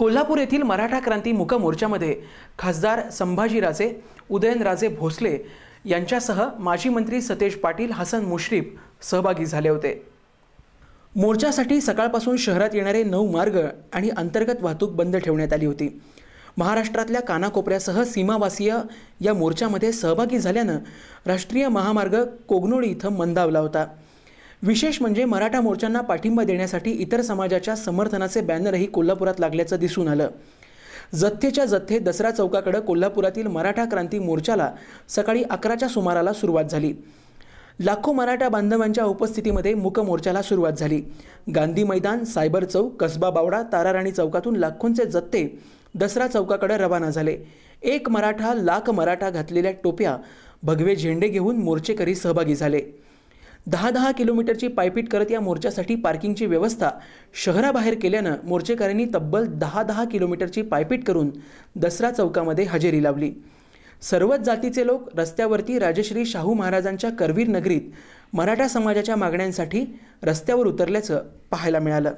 कोल्हापूर येथील मराठा क्रांती मुक मोर्चामध्ये खासदार संभाजीराजे उदयनराजे भोसले यांच्यासह माजी मंत्री सतेज पाटील हसन मुश्रीफ सहभागी झाले होते. मोर्चासाठी सकाळपासून शहरात येणारे नऊ मार्ग आणि अंतर्गत वाहतूक बंद ठेवण्यात आली होती. महाराष्ट्रातल्या कानाकोपऱ्यासह सीमावासीय या मोर्चामध्ये सहभागी झाल्यानं राष्ट्रीय महामार्ग कोगनोळी इथं मंदावला होता. विशेष म्हणजे मराठा मोर्चांना पाठिंबा देण्यासाठी इतर समाजाच्या समर्थनाचे बॅनरही कोल्हापुरात लागल्याचं दिसून आलं. जथ्थेच्या जथ्थे दसरा चौकाकडं कोल्हापुरातील मराठा क्रांती मोर्चाला सकाळी अकराच्या सुमाराला सुरुवात झाली. लाखो मराठा बांधवांच्या उपस्थितीमध्ये मूक मोर्चाला सुरुवात झाली. गांधी मैदान सायबर चौक कसबा बावडा ताराराणी चौकातून लाखोंचे जत्ते दसरा चौकाकडे रवाना झाले. एक मराठा लाख मराठा घातलेल्या टोप्या भगवे झेंडे घेऊन मोर्चेकरी सहभागी झाले. दहा दहा किलोमीटरची पायपीट करत या मोर्चासाठी पार्किंगची व्यवस्था शहराबाहेर केल्यानं मोर्चेकऱ्यांनी तब्बल दहा दहा किलोमीटरची पायपीट करून दसरा चौकामध्ये हजेरी लावली. सर्वच जातीचे लोक रस्त्यावरती राजश्री शाहू महाराजांच्या करवीर नगरीत मराठा समाजाच्या मागण्यांसाठी रस्त्यावर उतरल्याचं पाहायला मिळालं.